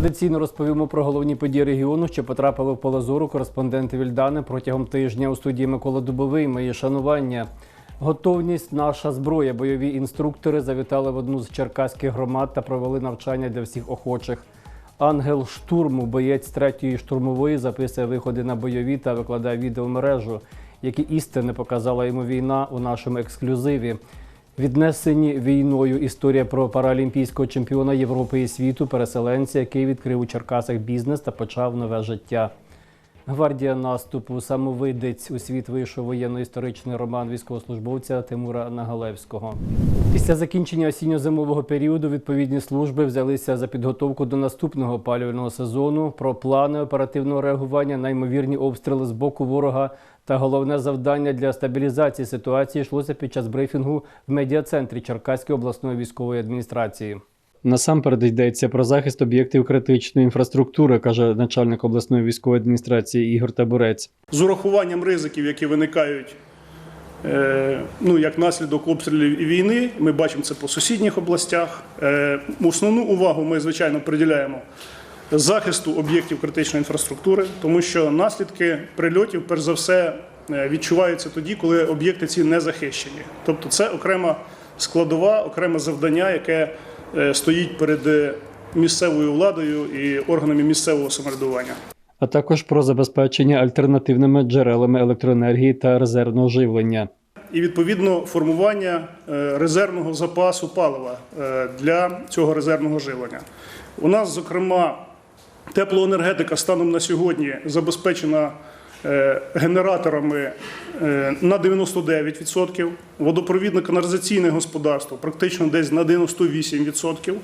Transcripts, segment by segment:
Традиційно розповімо про головні події регіону, що потрапили в поле зору кореспонденти Вільдани протягом тижня у студії Микола Дубовий. Мої шанування. Готовність наша зброя. Бойові інструктори завітали в одну з черкаських громад та провели навчання для всіх охочих. Ангел штурму, боєць третьої штурмової, записує виходи на бойові та викладає відео мережу, які істини показала йому війна у нашому ексклюзиві. Віднесені війною історія про паралімпійського чемпіона Європи і світу, переселенця, який відкрив у Черкасах бізнес та почав нове життя. Гвардія наступу самовидець у світ вийшов воєнно-історичний роман військовослужбовця Тимура Нагалевського. Після закінчення осінньо-зимового періоду відповідні служби взялися за підготовку до наступного опалювального сезону. Про плани оперативного реагування на ймовірні обстріли з боку ворога та головне завдання для стабілізації ситуації йшлося під час брифінгу в медіа-центрі Черкаської обласної військової адміністрації. Насамперед йдеться про захист об'єктів критичної інфраструктури, каже начальник обласної військової адміністрації Ігор Табурець. з урахуванням ризиків, які виникають е, ну, як наслідок обстрілів і війни. Ми бачимо це по сусідніх областях. Е, Основну увагу ми, звичайно, приділяємо захисту об'єктів критичної інфраструктури, тому що наслідки прильотів, перш за все, е, відчуваються тоді, коли об'єкти ці не захищені. Тобто це окрема складова, окреме завдання, яке стоїть перед е, місцевою владою і органами місцевого самоврядування. а також про забезпечення альтернативними джерелами електроенергії та резервного живлення. і відповідно формування е, резервного запасу палива е, для цього резервного живлення. У нас, зокрема, теплоенергетика станом на сьогодні забезпечена е, генераторами е, на 99%, водопровідно-каналізаційне господарство практично десь на 98%.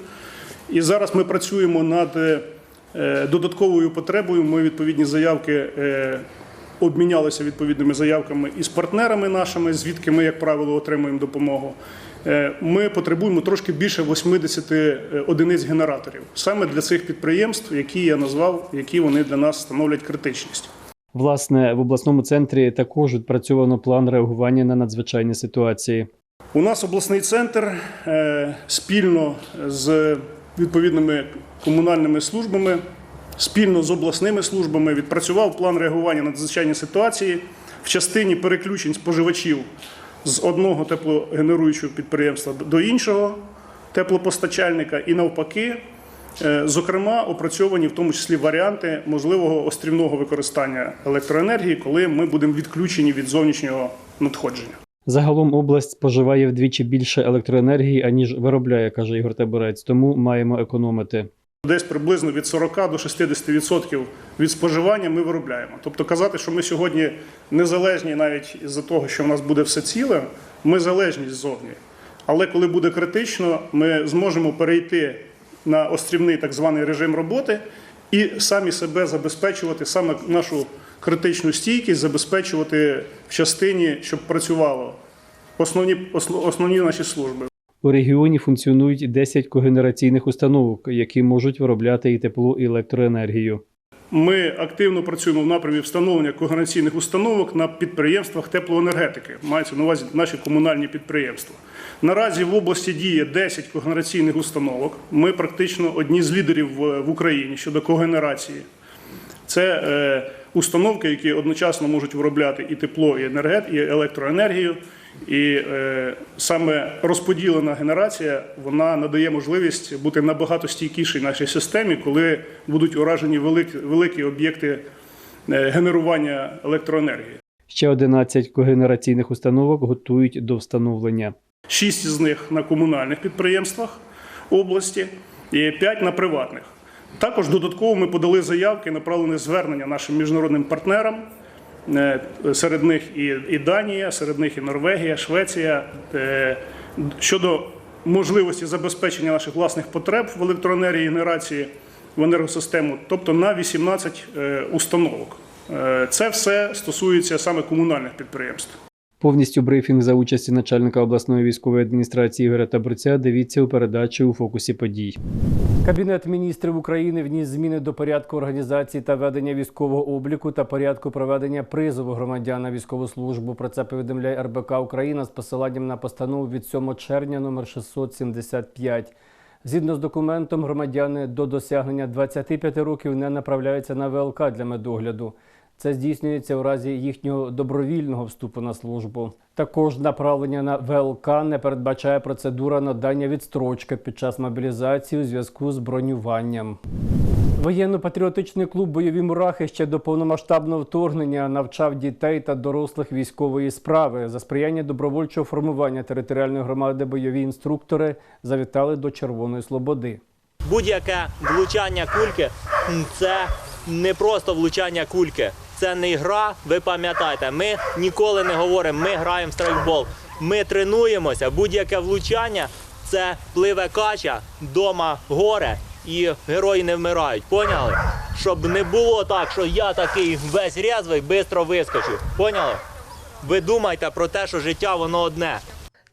І зараз ми працюємо над е, додатковою потребою. Ми відповідні заявки е, обмінялися відповідними заявками із партнерами нашими, звідки ми, як правило, отримуємо допомогу. Е, Ми потребуємо трошки більше 80 одиниць генераторів саме для цих підприємств, які я назвав, які вони для нас становлять критичність. Власне, в обласному центрі також відпрацьовано план реагування на надзвичайні ситуації. У нас обласний центр е, спільно з відповідними комунальними службами, спільно з обласними службами відпрацював план реагування на надзвичайні ситуації в частині переключень споживачів з одного теплогенеруючого підприємства до іншого теплопостачальника і навпаки. Е, Зокрема, опрацьовані в тому числі варіанти можливого острівного використання електроенергії, коли ми будемо відключені від зовнішнього надходження. Загалом область споживає вдвічі більше електроенергії, аніж виробляє, каже Ігор Табурець, тому маємо економити. Десь приблизно від 40 до 60% від споживання ми виробляємо. Тобто казати, що ми сьогодні незалежні навіть з-за того, що в нас буде все ціле, ми залежні ззовні. Але коли буде критично, ми зможемо перейти на острівний так званий режим роботи і самі себе забезпечувати, саме нашу критичну стійкість забезпечувати в частині, щоб працювало основні, осно- основні наші служби. У регіоні функціонують 10 когенераційних установок, які можуть виробляти і тепло, і електроенергію. Ми активно працюємо в напрямі встановлення когенераційних установок на підприємствах теплоенергетики. Мається на увазі наші комунальні підприємства. Наразі в області діє 10 когенераційних установок. Ми практично одні з лідерів в Україні щодо когенерації. Це е, установки, які одночасно можуть виробляти і тепло, і енергет, і електроенергію. І е, саме розподілена генерація вона надає можливість бути набагато стійкішій нашій системі, коли будуть уражені великі, великі об'єкти е, генерування електроенергії. Ще 11 когенераційних установок готують до встановлення. Шість з них на комунальних підприємствах області і п'ять на приватних. Також додатково ми подали заявки, направлені звернення нашим міжнародним партнерам. Е, Серед них і, Данія, серед них і Норвегія, Швеція е, щодо можливості забезпечення наших власних потреб в електроенергії генерації в енергосистему, тобто на 18 е, установок. Це все стосується саме комунальних підприємств. Повністю брифінг за участі начальника обласної військової адміністрації Ігоря Табурця дивіться у передачі у фокусі подій. Кабінет міністрів України вніс зміни до порядку організації та ведення військового обліку та порядку проведення призову громадян на військову службу. Про це повідомляє РБК Україна з посиланням на постанову від 7 червня номер 675. Згідно з документом, громадяни до досягнення 25 років не направляються на ВЛК для медогляду. Це здійснюється у разі їхнього добровільного вступу на службу. Також направлення на ВЛК не передбачає процедура надання відстрочки під час мобілізації у зв'язку з бронюванням. Воєнно-патріотичний клуб Бойові мурахи ще до повномасштабного вторгнення навчав дітей та дорослих військової справи. За сприяння добровольчого формування територіальної громади бойові інструктори завітали до Червоної Слободи. Будь-яке влучання кульки це не просто влучання кульки. Це не гра, ви пам'ятаєте, ми ніколи не говоримо, ми граємо в страйкбол. Ми тренуємося, будь-яке влучання це пливе кача, дома горе і герої не вмирають. Поняли? Щоб не було так, що я такий весь рязвий, швидко вискочу. Поняли? Ви думайте про те, що життя воно одне.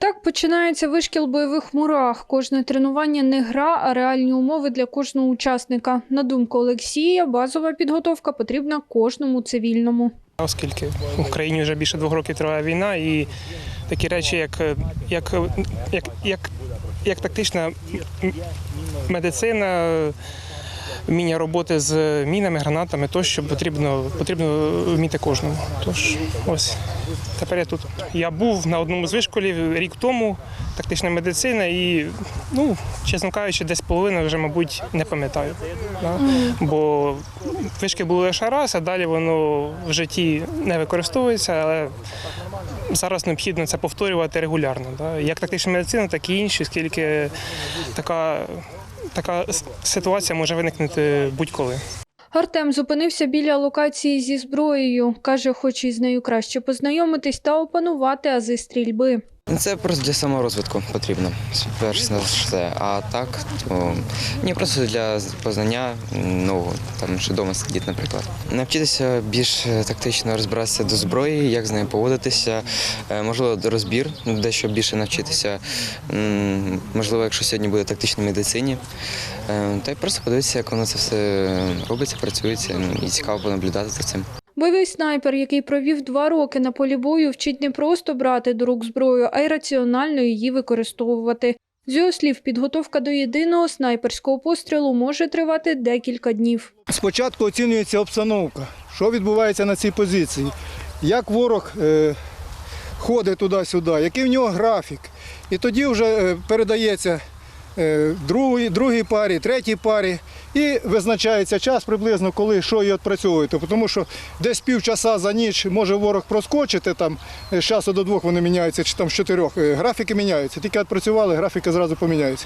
Так починається вишкіл бойових мурах. Кожне тренування не гра, а реальні умови для кожного учасника. На думку Олексія, базова підготовка потрібна кожному цивільному. Оскільки в Україні вже більше двох років триває війна, і такі речі, як, як, як, як, як тактична медицина, вміння роботи з мінами, гранатами, тощо потрібно, потрібно вміти кожному. Тож ось тепер я тут. Я був на одному з вишколів рік тому, тактична медицина, і, ну, чесно кажучи, десь половину вже, мабуть, не пам'ятаю. Да? Бо вишки були лише раз, а далі воно в житті не використовується, але зараз необхідно це повторювати регулярно. Да? Як тактична медицина, так і інші, оскільки така, така ситуація може виникнути будь-коли. Артем зупинився біля локації зі зброєю. Каже, хоче із нею краще познайомитись та опанувати ази стрільби. Ну, Це просто для саморозвитку потрібно. Перш за все. А так, то ні, просто для познання нового, там що вдома сидіти, наприклад. Навчитися більш е, тактично розбиратися до зброї, як з нею поводитися, е, можливо, розбір, дещо більше навчитися. Можливо, якщо сьогодні буде тактична медицині. Е, Та й просто подивитися, як воно це все робиться, працюється, ну, і цікаво понаблюдати за цим. Бойовий снайпер, який провів два роки на полі бою, вчить не просто брати до рук зброю, а й раціонально її використовувати. З його слів, підготовка до єдиного снайперського пострілу може тривати декілька днів. Спочатку оцінюється обстановка, що відбувається на цій позиції, як ворог е, ходить туди-сюди, який в нього графік. І тоді вже е, передається другій, другій парі, третій парі, і визначається час приблизно, коли що і відпрацьовуєте. Тому що десь півчаса за ніч може ворог проскочити, там е, з часу до двох вони міняються, чи там з чотирьох. Е, Графіки міняються. Тільки відпрацювали, графіки зразу поміняються.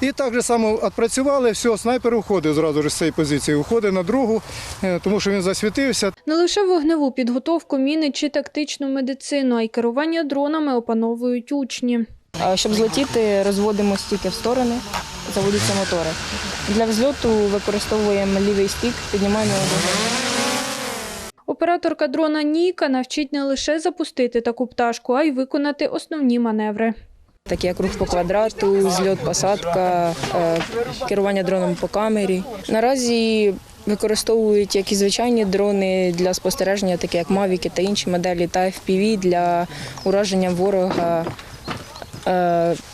І так же само відпрацювали, все, снайпер уходить зразу з цієї позиції, уходить на другу, е, тому що він засвітився. Не лише вогневу підготовку, міни чи тактичну медицину, а й керування дронами опановують учні. А Щоб злетіти, розводимо стіки в сторони, заводяться мотори. Для взльоту використовуємо лівий стік, піднімаємо його. Операторка дрона Ніка навчить не лише запустити таку пташку, а й виконати основні маневри. Такі як рух по квадрату, зльот, посадка, е, керування дроном по камері. Наразі використовують як і звичайні дрони для спостереження, такі як Мавіки та інші моделі, та FPV для ураження ворога, е,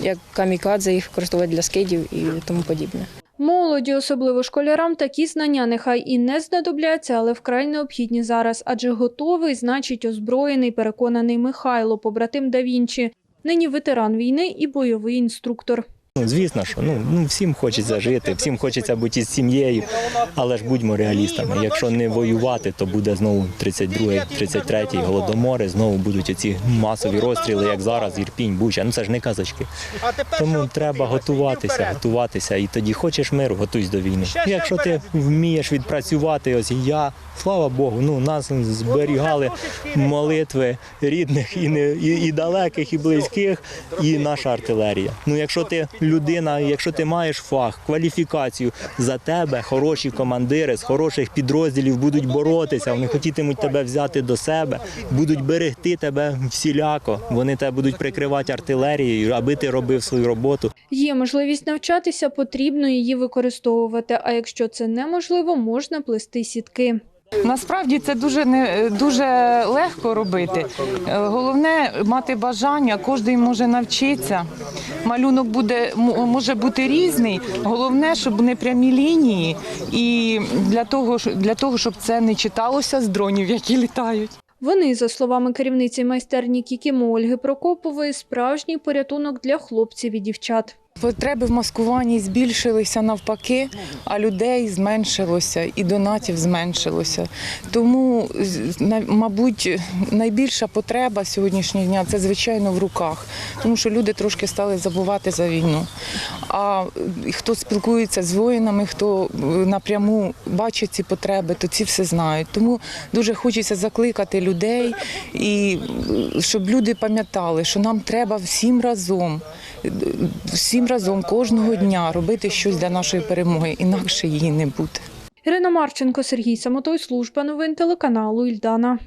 як камікадзе їх використовувати для скидів і тому подібне. Молоді, особливо школярам, такі знання нехай і не знадобляться, але вкрай необхідні зараз, адже готовий, значить озброєний, переконаний Михайло, побратим да Вінчі. Нині ветеран війни і бойовий інструктор. Ну, звісно, що ну, ну всім хочеться жити, всім хочеться бути із сім'єю, але ж будьмо реалістами. Якщо не воювати, то буде знову 32-й, 33-й голодомори, знову будуть оці масові розстріли, як зараз, Ірпінь, Буча. Ну це ж не казочки. Тому треба готуватися, готуватися. І тоді хочеш миру, готуйся до війни. Якщо ти вмієш відпрацювати, ось я, слава Богу, ну нас зберігали молитви рідних і не і, і далеких, і близьких, і наша артилерія. Ну, якщо ти людина, якщо ти маєш фах, кваліфікацію за тебе, хороші командири з хороших підрозділів будуть боротися, вони хотітимуть тебе взяти до себе, будуть берегти тебе всіляко. Вони тебе будуть прикривати артилерією, аби ти робив свою роботу. Є можливість навчатися, потрібно її використовувати. А якщо це неможливо, можна плести сітки. Насправді це дуже не дуже легко робити. Е, Головне мати бажання, кожен може навчитися. Малюнок буде може бути різний. Головне, щоб не прямі лінії, і для того, для того, щоб це не читалося з дронів, які літають. Вони, за словами керівниці майстерні Кікімо Ольги Прокопової, справжній порятунок для хлопців і дівчат. Потреби в маскуванні збільшилися навпаки, а людей зменшилося і донатів зменшилося. Тому, мабуть, найбільша потреба сьогоднішнього дня це звичайно в руках, тому що люди трошки стали забувати за війну. А хто спілкується з воїнами, хто е, напряму бачить ці потреби, то ці все знають. Тому дуже хочеться закликати людей і е, щоб люди пам'ятали, що нам треба всім разом всім разом кожного дня робити щось для нашої перемоги, інакше її не буде. Ірина Марченко, Сергій Самотой, служба новин телеканалу Ільдана.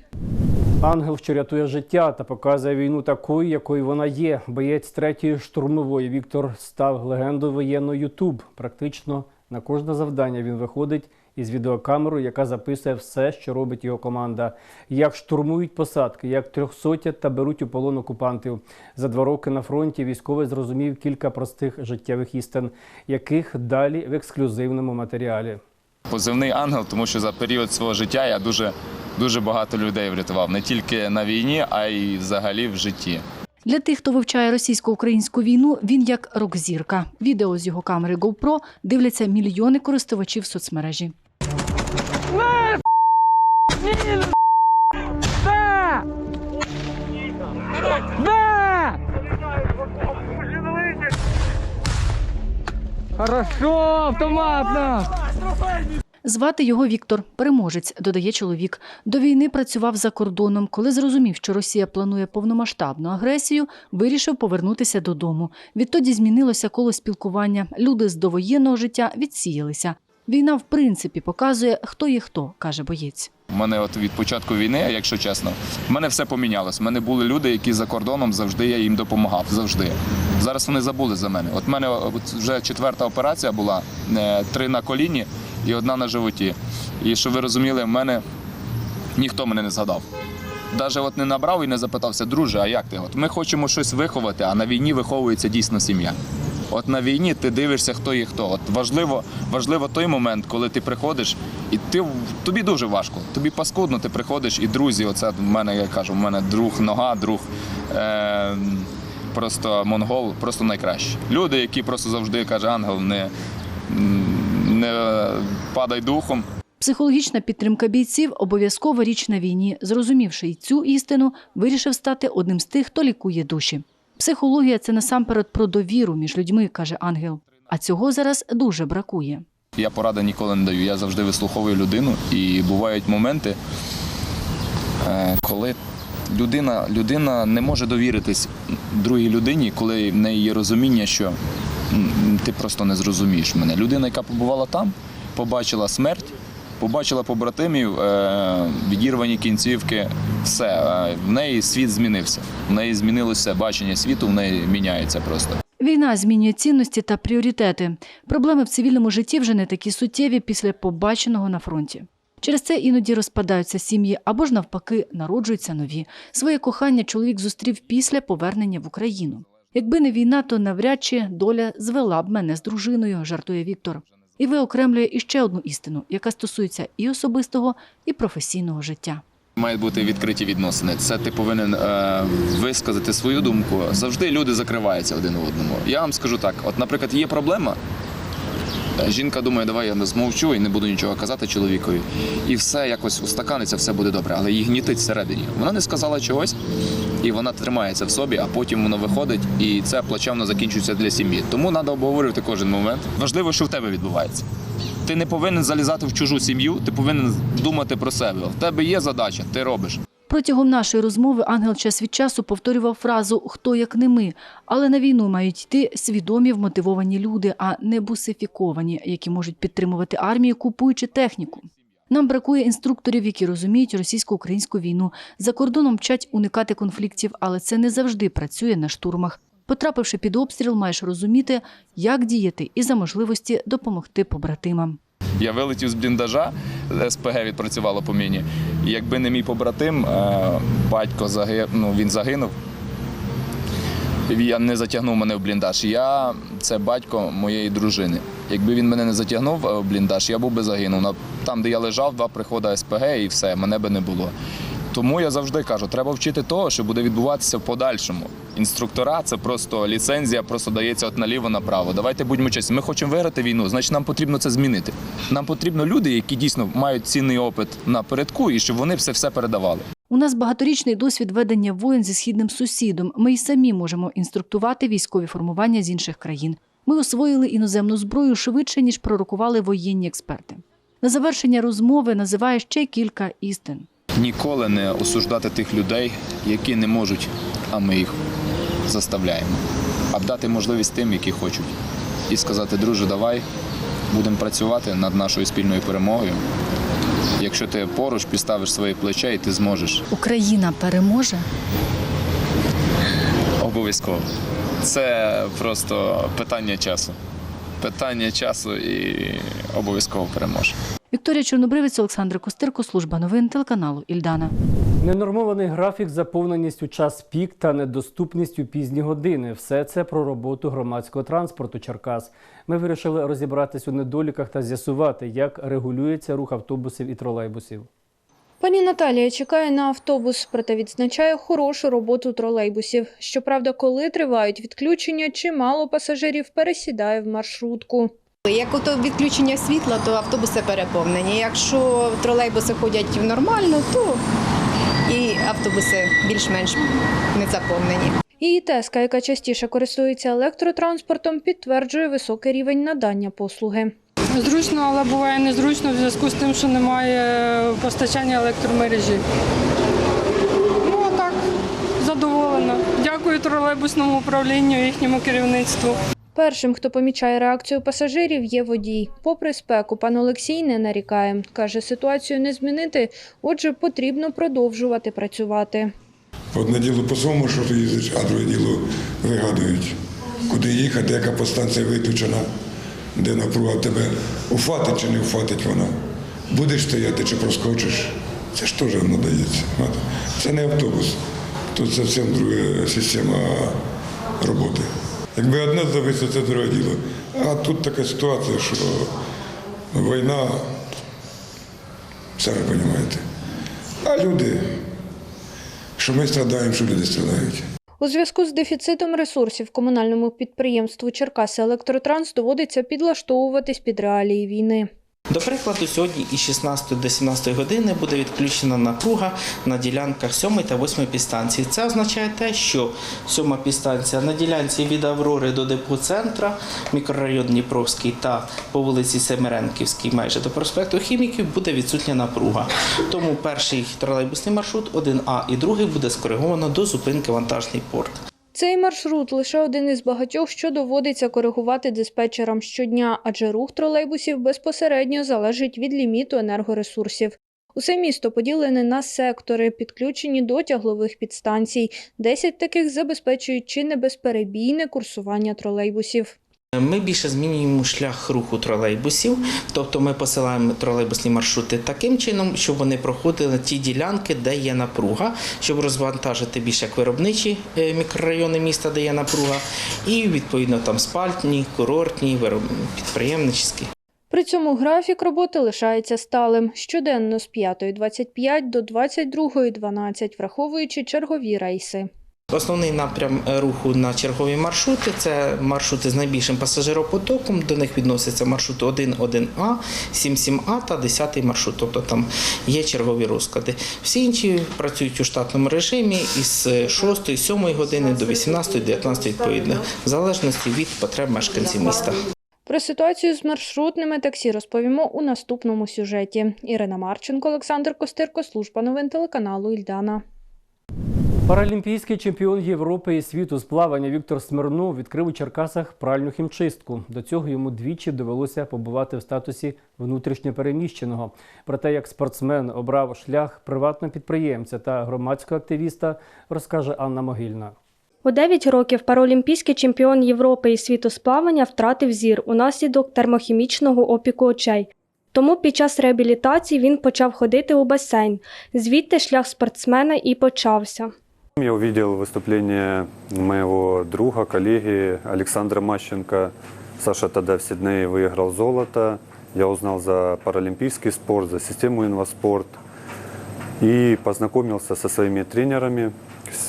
Ангел, що рятує життя та показує війну такою, якою вона є. Боєць третьої штурмової Віктор став легендою воєнного Ютуб. Практично на кожне завдання він виходить із відеокамерою, яка записує все, що робить його команда. Як штурмують посадки, як трьохсотять та беруть у полон окупантів. За два роки на фронті військовий зрозумів кілька простих життєвих істин, яких далі в ексклюзивному матеріалі. Позивний ангел, тому що за період свого життя я дуже дуже багато людей врятував не тільки на війні, а й взагалі в житті. Для тих, хто вивчає російсько-українську війну, він як рок-зірка. Відео з його камери GoPro дивляться мільйони користувачів соцмережі. Звати його Віктор, переможець, додає чоловік. До війни працював за кордоном. Коли зрозумів, що Росія планує повномасштабну агресію, вирішив повернутися додому. Відтоді змінилося коло спілкування. Люди з довоєнного життя відсіялися. Війна, в принципі, показує, хто є хто, каже боєць. У мене от від початку війни, якщо чесно, в мене все помінялось. У мене були люди, які за кордоном завжди я їм допомагав. Завжди. Зараз вони забули за мене. От в мене вже четверта операція була: е, три на коліні і одна на животі. І щоб ви розуміли, в мене ніхто мене не згадав. Навіть от не набрав і не запитався, друже, а як ти? От ми хочемо щось виховати, а на війні виховується дійсно сім'я. От на війні ти дивишся, хто є хто. От важливо, важливо той момент, коли ти приходиш, і ти тобі дуже важко. Тобі паскудно, ти приходиш, і друзі, оце в мене, я кажу, в мене друг нога, друг е, просто монгол, просто найкраще. Люди, які просто завжди каже, ангел, не, не падай духом. Психологічна підтримка бійців обов'язкова річ на війні. Зрозумівши й цю істину, вирішив стати одним з тих, хто лікує душі. Психологія це насамперед про довіру між людьми, каже ангел. А цього зараз дуже бракує. Я поради ніколи не даю. Я завжди вислуховую людину, і бувають моменти, е, коли людина, людина не може довіритись другій людині, коли в неї є розуміння, що ти просто не зрозумієш мене. Людина, яка побувала там, побачила смерть, побачила побратимів, е, відірвані кінцівки, все. е, В неї світ змінився. В неї змінилося бачення світу, в неї міняється просто. Війна змінює цінності та пріоритети. Проблеми в цивільному житті вже не такі суттєві після побаченого на фронті. Через це іноді розпадаються сім'ї або ж навпаки народжуються нові. Своє кохання чоловік зустрів після повернення в Україну. Якби не війна, то навряд чи доля звела б мене з дружиною, жартує Віктор. І виокремлює іще одну істину, яка стосується і особистого, і професійного життя. Мають бути відкриті відносини. Це ти повинен е, висказати свою думку. Завжди люди закриваються один одному. Я вам скажу так: от, наприклад, є проблема. Е, Жінка думає, давай я змовчу і не буду нічого казати чоловікові. І все якось устаканиться, все буде добре. Але її гнітить всередині. Вона не сказала чогось, і вона тримається в собі, а потім воно виходить, і це плачевно закінчується для сім'ї. Тому треба обговорювати кожен момент. Важливо, що в тебе відбувається. Ти не повинен залізати в чужу сім'ю, ти повинен думати про себе. В тебе є задача, ти робиш. Протягом нашої розмови ангел час від часу повторював фразу Хто як не ми, але на війну мають йти свідомі вмотивовані люди, а не бусифіковані, які можуть підтримувати армію, купуючи техніку. Нам бракує інструкторів, які розуміють російсько-українську війну. За кордоном вчать уникати конфліктів, але це не завжди працює на штурмах. Потрапивши під обстріл, маєш розуміти, як діяти і за можливості допомогти побратимам. Я вилетів з бліндажа, СПГ відпрацювало по міні. І якби не мій побратим, е, батько загинув, ну, він загинув. Я не затягнув мене в бліндаж. Я це батько моєї дружини. Якби він мене не затягнув е, в бліндаж, я був би загинув. Там, де я лежав, два приходи СПГ і все, мене би не було. Тому я завжди кажу, треба вчити того, що буде відбуватися в подальшому. Інструктора це просто ліцензія, просто дається от наліво направо. Давайте будьмо чесні. Ми хочемо виграти війну, значить нам потрібно це змінити. Нам потрібно люди, які дійсно мають цінний опит напередку, і щоб вони все все передавали. У нас багаторічний досвід ведення воєн зі східним сусідом. Ми й самі можемо інструктувати військові формування з інших країн. Ми освоїли іноземну зброю швидше, ніж пророкували воєнні експерти. На завершення розмови називає ще кілька істин. Ніколи не осуждати тих людей, які не можуть, а ми їх заставляємо. А дати можливість тим, які хочуть. І сказати, друже, давай будемо працювати над нашою спільною перемогою. Якщо ти поруч підставиш своє плече і ти зможеш. Україна переможе. Обов'язково. Це просто питання часу. Питання часу і обов'язково переможе. Вікторія Чорнобривець, Олександр Костирко, служба новин телеканалу Ільдана. Ненормований графік, заповненість у час пік та недоступність у пізні години. Все це про роботу громадського транспорту Черкас. Ми вирішили розібратись у недоліках та з'ясувати, як регулюється рух автобусів і тролейбусів. Пані Наталія чекає на автобус, проте відзначає хорошу роботу тролейбусів. Щоправда, коли тривають відключення, чимало пасажирів пересідає в маршрутку. Як ото відключення світла, то автобуси переповнені. Якщо тролейбуси ходять нормально, то і автобуси більш-менш не заповнені. Її тезка, яка частіше користується електротранспортом, підтверджує високий рівень надання послуги. Зручно, але буває незручно в зв'язку з тим, що немає постачання електромережі. Ну а так, задоволена. Дякую тролейбусному управлінню, їхньому керівництву. Першим, хто помічає реакцію пасажирів, є водій. Попри спеку, пан Олексій не нарікає. Каже, ситуацію не змінити, отже, потрібно продовжувати працювати. Одне діло по своєму маршруту їздиш, а друге діло вигадують, куди їхати, яка подстанція виключена, де напруга тебе уфатить чи не уфатить вона. Будеш стояти чи проскочиш. Це ж теж надається. Це не автобус. Тут зовсім друга система роботи. Якби одне зависло, це друге діло. А тут така ситуація, що війна, самі розумієте. А люди, що ми страдаємо, що люди страдають. У зв'язку з дефіцитом ресурсів комунальному підприємству Черкаси Електротранс доводиться підлаштовуватись під реалії війни. До прикладу, сьогодні із 16 до 17 години буде відключена напруга на ділянках 7 та 8 підстанції. Це означає те, що 7 підстанція на ділянці від Аврори до депо мікрорайон Дніпровський та по вулиці Семеренківській, майже до проспекту Хіміків, буде відсутня напруга. Тому перший тролейбусний маршрут 1А і другий буде скориговано до зупинки вантажний порт. Цей маршрут лише один із багатьох, що доводиться коригувати диспетчерам щодня, адже рух тролейбусів безпосередньо залежить від ліміту енергоресурсів. Усе місто поділене на сектори, підключені до тяглових підстанцій. Десять таких забезпечують чи не безперебійне курсування тролейбусів. Ми більше змінюємо шлях руху тролейбусів, тобто ми посилаємо тролейбусні маршрути таким чином, щоб вони проходили ті ділянки, де є напруга, щоб розвантажити більш як виробничі е, мікрорайони міста, де є напруга, і відповідно там спальтні, курортні, вироб- При цьому графік роботи лишається сталим щоденно з 5.25 до 22.12, враховуючи чергові рейси. Основний напрям е, руху на чергові маршрути це маршрути з найбільшим пасажиропотоком. До них відносяться маршрути 1, 1А, 7, 7А та 10 маршрут. Тобто там є чергові розклади. Всі інші працюють у штатному режимі із 6, 7 години до 18, 19 відповідно, в залежності від потреб мешканців міста. Про ситуацію з маршрутними таксі розповімо у наступному сюжеті. Ірина Марченко, Олександр Костирко, служба новин телеканалу Ільдана. Паралімпійський чемпіон Європи і світу з плавання Віктор Смирнов відкрив у Черкасах пральну хімчистку. До цього йому двічі довелося побувати в статусі внутрішньопереміщеного. Про те, як спортсмен обрав шлях приватного підприємця та громадського активіста, розкаже Анна Могильна. У 9 років паралімпійський чемпіон Європи і світу з плавання втратив зір унаслідок термохімічного опіку очей. Тому під час реабілітації він почав ходити у басейн. Звідти шлях спортсмена і почався. Я увидел выступление моего друга, коллеги Александра Мащенко. Саша тогда в Сиднее выиграл золото. Я узнал за паралимпийский спорт, за систему инваспорт. И познакомился со своими тренерами.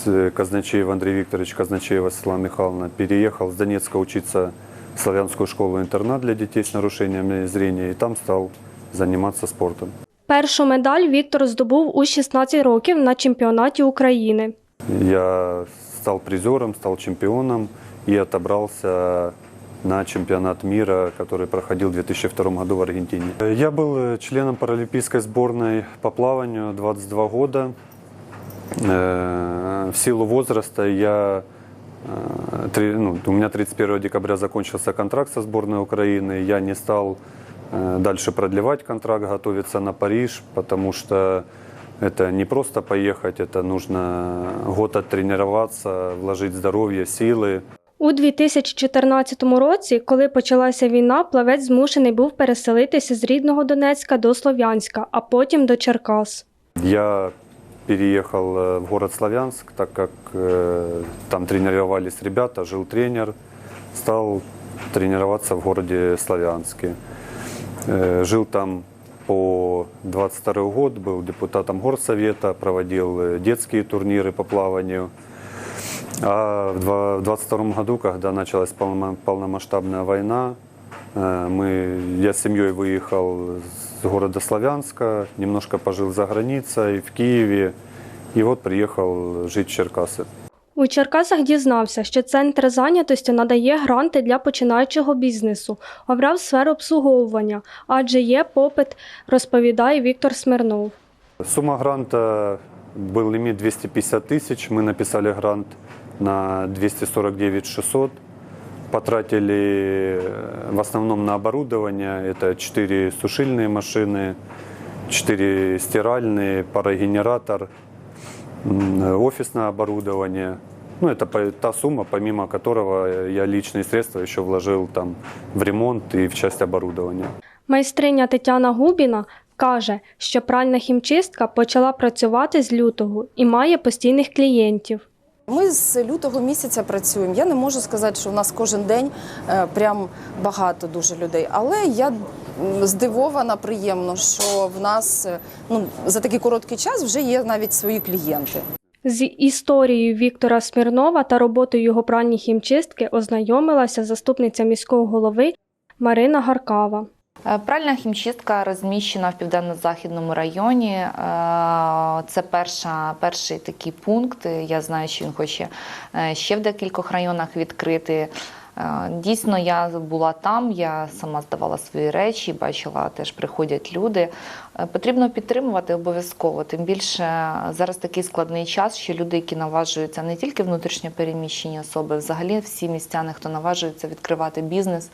Казначеев Андрей Викторович, Казначеева Светлана Михайловна. Переехал с Донецка учиться в славянскую школу-интернат для детей с нарушениями зрения. И там стал заниматься спортом. Першу медаль Віктор здобув у 16 років на чемпіонаті України. Я стал призером, стал чемпионом и отобрался на чемпионат мира, который проходил в 2002 году в Аргентине. Я был э, членом паралимпийской сборной по плаванию 22 года. Э, В силу возраста я э, ну, у меня 31 декабря закончился контракт со сборной Украины. Я не стал дальше продлевать контракт, готовиться на Париж, потому что это не просто поехать, это нужно год оттренироваться, вложить здоровье, силы. У 2014 році, коли почалася війна, плавець змушений був переселитися з рідного Донецька до Слов'янська, а потім до Черкас. Я переехал э, в город Славянск, так как э, там тренировались ребята, жил тренер, стал тренироваться в городе Славянске. Э, Жил там по 22 год, был депутатом горсовета, проводил э, детские турниры по плаванию. А в два- в 22 году, когда началась полнома- полномасштабная война, э, мы, я с семьей выехал с города Славянска, немножко пожил за границей, в Киеве, и вот приехал жить в Черкасы. У Черкасах дізнався, що центр зайнятості надає гранти для починаючого бізнесу. Обрав сферу обслуговування, адже є попит, розповідає Віктор Смирнов. Сумма гранта был лимит 250 тысяч, мы написали грант на 249 600. Потратили э, в основном на оборудование. Это 4 сушильные машины, 4 стиральные, парогенератор, м, э, офисное оборудование. Ну, это та сумма, помимо которого я личные средства еще вложил там в ремонт и в часть оборудования. Майстриня Тетяна Губіна каже, що пральна хімчистка почала працювати з лютого і має постійних клієнтів. Ми з лютого місяця працюємо. Я не можу сказати, що в нас кожен день е, прям багато дуже людей. Але я здивована приємно, що в нас е, ну, за такий короткий час вже є навіть свої клієнти. З історією Віктора Смірнова та роботою його пральні хімчистки ознайомилася заступниця міського голови Марина Гаркава. Е, Пральна хімчистка розміщена в південно-західному районі. Е, Це перша, перший такий пункт. Я знаю, що він хоче е, ще в декількох районах відкрити. Дійсно, я була там, я сама здавала свої речі, бачила, теж приходять люди. Е, Потрібно підтримувати обов'язково. Тим більше зараз такий складний час, що люди, які наважуються не тільки внутрішньо переміщені особи, взагалі всі містяни, хто наважується відкривати бізнес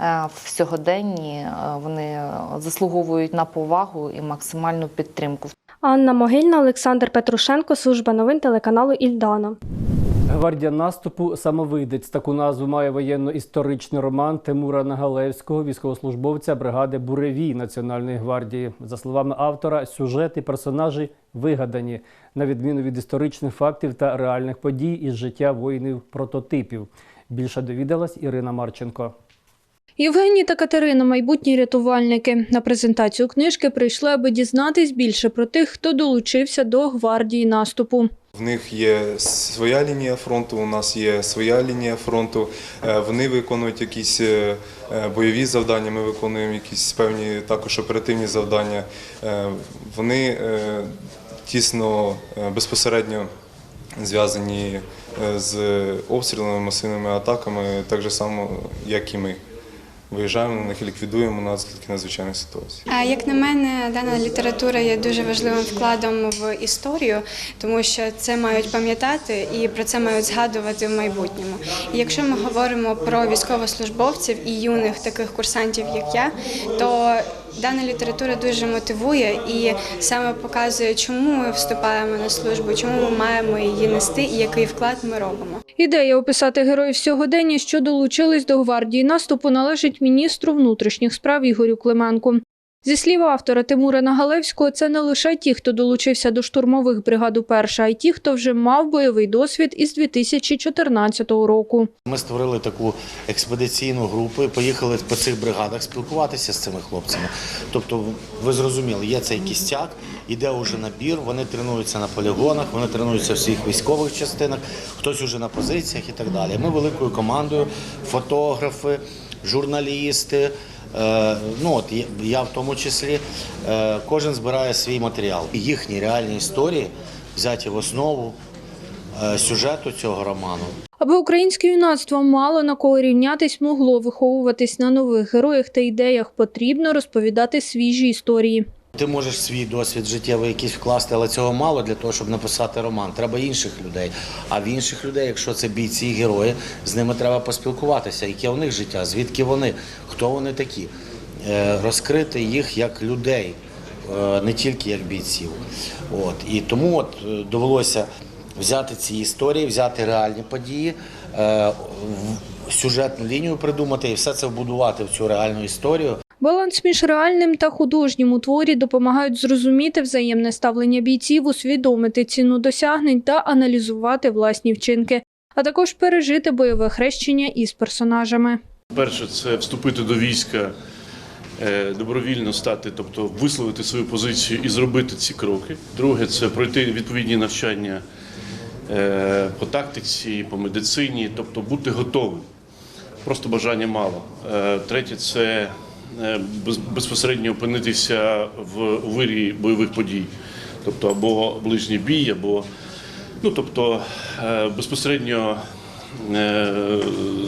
е, в сьогоденні, е, вони заслуговують на повагу і максимальну підтримку. Анна Могильна, Олександр Петрушенко, служба новин телеканалу Ільдана. Гвардія наступу самовидець. Таку назву має воєнно-історичний роман Тимура Нагалевського, військовослужбовця бригади Буревій Національної гвардії. За словами автора, сюжет і персонажі вигадані, на відміну від історичних фактів та реальних подій із життя воїнів-прототипів. Більше довідалась Ірина Марченко. Євгеній та Катерина, майбутні рятувальники, на презентацію книжки прийшли, аби дізнатись більше про тих, хто долучився до гвардії наступу. В них є своя лінія фронту, у нас є своя лінія фронту. Е, Вони виконують якісь е, е, бойові завдання, ми виконуємо якісь певні також оперативні завдання. Вони тісно безпосередньо зв'язані з обстрілами, масивними атаками, так же само, як і ми. Виїжджаємо на них, ліквідуємо наслідки надзвичайних ситуацій. Як на мене, дана література є дуже важливим вкладом в історію, тому що це мають пам'ятати і про це мають згадувати в майбутньому. І якщо ми говоримо про військовослужбовців і юних таких курсантів, як я, то дана література дуже мотивує і саме показує, чому ми вступаємо на службу, чому ми маємо її нести і який вклад ми робимо. Ідея описати героїв сьогодення, що долучились до гвардії наступу, належить міністру внутрішніх справ Ігорю Клименку. Зі слів автора Тимура Нагалевського, це не лише ті, хто долучився до штурмових бригад уперше, а й ті, хто вже мав бойовий досвід із 2014 року. Ми створили таку експедиційну групу і поїхали по цих бригадах спілкуватися з цими хлопцями. Тобто, ви зрозуміли, є цей кістяк, іде вже набір, вони тренуються на полігонах, вони тренуються в всіх військових частинах, хтось уже на позиціях і так далі. Ми великою командою, фотографи, журналісти. Е, Ну от я- в тому числі е, кожен збирає свій матеріал. Їхні реальні історії взяті в основу е, сюжету цього роману. Аби українське юнацтво мало на кого рівнятись, могло виховуватись на нових героях та ідеях, потрібно розповідати свіжі історії. Ти можеш свій досвід життєвий якийсь вкласти, але цього мало для того, щоб написати роман. Треба інших людей. А в інших людей, якщо це бійці і герої, з ними треба поспілкуватися. Яке у них життя, звідки вони, хто вони такі, Е, розкрити їх як людей, е, не тільки як бійців. От і тому от е, довелося взяти ці історії, взяти реальні події, сюжетну лінію придумати і все це вбудувати в цю реальну історію. Баланс між реальним та художнім у творі допомагають зрозуміти взаємне ставлення бійців, усвідомити ціну досягнень та аналізувати власні вчинки, а також пережити бойове хрещення із персонажами. Перше, це вступити до війська, е, добровільно стати, тобто висловити свою позицію і зробити ці кроки. Друге, це пройти відповідні навчання е, по тактиці, по медицині, тобто бути готовим. Просто бажання мало. Е, Третє це безпосередньо опинитися в вирі бойових подій, тобто або ближній бій, або ну тобто е, безпосередньо е,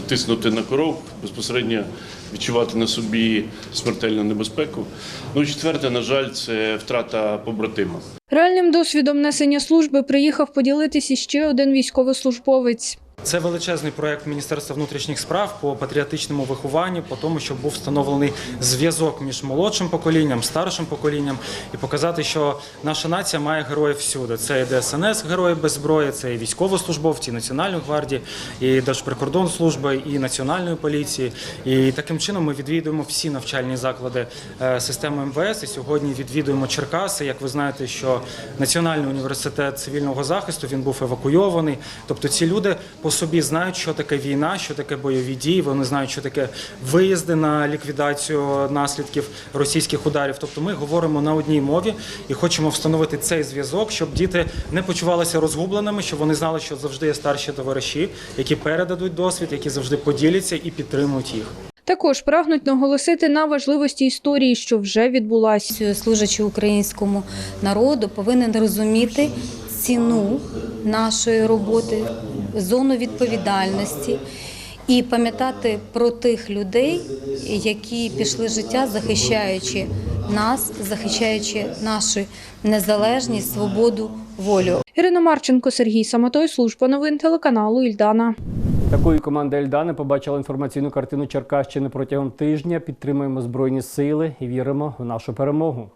тиснути на кров, безпосередньо відчувати на собі смертельну небезпеку. Ну і четверте, на жаль, це втрата побратима. Реальним досвідом несення служби приїхав поділитися ще один військовослужбовець. Це величезний проект Міністерства внутрішніх справ по патріотичному вихованню, по тому, щоб був встановлений зв'язок між молодшим поколінням, старшим поколінням, і показати, що наша нація має героїв всюди. Це і ДСНС, герої без зброї, це і військовослужбовці, і Національної гвардії, і Держприкордонслужби, і Національної поліції. І таким чином ми відвідуємо всі навчальні заклади е, системи МВС. І сьогодні відвідуємо Черкаси. Як ви знаєте, що Національний університет цивільного захисту він був евакуйований. Тобто ці люди по собі знають, що таке війна, що таке бойові дії. Вони знають, що таке виїзди на ліквідацію наслідків російських ударів. Тобто, ми говоримо на одній мові і хочемо встановити цей зв'язок, щоб діти не почувалися розгубленими, щоб вони знали, що завжди є старші товариші, які передадуть досвід, які завжди поділяться і підтримують їх. Також прагнуть наголосити на важливості історії, що вже відбулася. служачи українському народу, повинен розуміти ціну нашої роботи, зону відповідальності і пам'ятати про тих людей, які пішли життя, захищаючи нас, захищаючи нашу незалежність, свободу, волю. Ірина Марченко, Сергій Самотой, служба новин телеканалу Ільдана. Такою команда Ельдани побачила інформаційну картину Черкащини протягом тижня. Підтримуємо збройні сили і віримо в нашу перемогу.